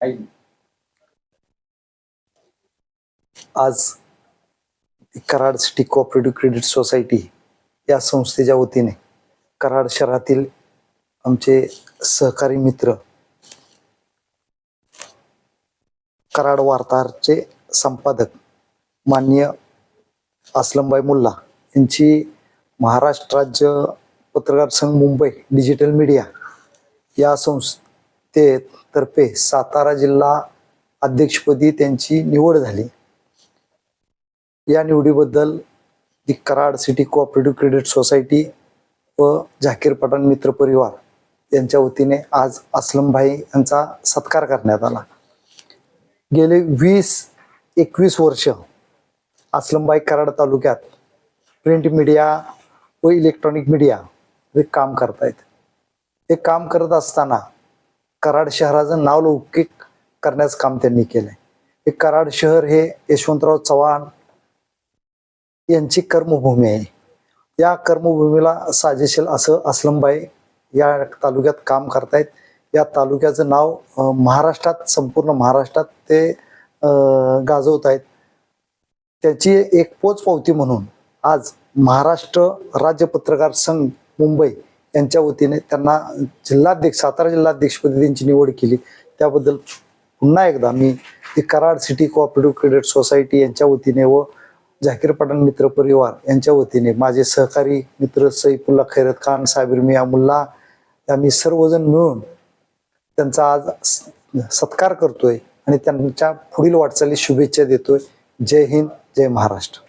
आज Karad city cooperative credit society या संस्थेच्या वतीने कराड शहरातील आमचे सहकारी मित्र कराड वार्ताहरचे संपादक माननीय असलमबाई मुल्ला यांची महाराष्ट्र राज्य पत्रकार संघ मुंबई डिजिटल मीडिया या तर्फे सातारा जिल्हा अध्यक्षपदी त्यांची निवड झाली. या निवडीबद्दल the Karad city cooperative credit society व झाकीर पठाण मित्र परिवार यांच्या वतीने आज असलमभाई यांचा सत्कार करण्यात आला. गेले वीस एकवीस वर्ष असलमबाई कराड तालुक्यात प्रिंट मीडिया व इलेक्ट्रॉनिक मीडिया हे काम करतायत. हे काम करत असताना कराड शहराचं नाव लौकिक करण्याचं काम त्यांनी केलंय. हे कराड शहर हे यशवंतराव चव्हाण यांची कर्मभूमी आहे. या कर्मभूमीला साजेशील असं असलमबाई या तालुक्यात काम करतायत. या तालुक्याचं नाव महाराष्ट्रात संपूर्ण महाराष्ट्रात ते गाजवत आहेत त्याची एक पोचपावती म्हणून आज महाराष्ट्र राज्य पत्रकार संघ मुंबई यांच्या वतीने त्यांना जिल्हाध्यक्ष सातारा जिल्हाध्यक्षपदी त्यांची निवड केली. त्याबद्दल पुन्हा एकदा मी ती Karad city cooperative credit society यांच्या वतीने व झाकीर पठाण मित्र परिवार यांच्या वतीने माझे सहकारी मित्र सैफुल्ला खैरत खान साबिर मिया मुल्ला आम्ही सर्वजण मिळून त्यांचा आज स- सत्कार करतोय आणि त्यांच्या पुढील वाटचाली शुभेच्छा देतोय. जय हिंद जय महाराष्ट्र.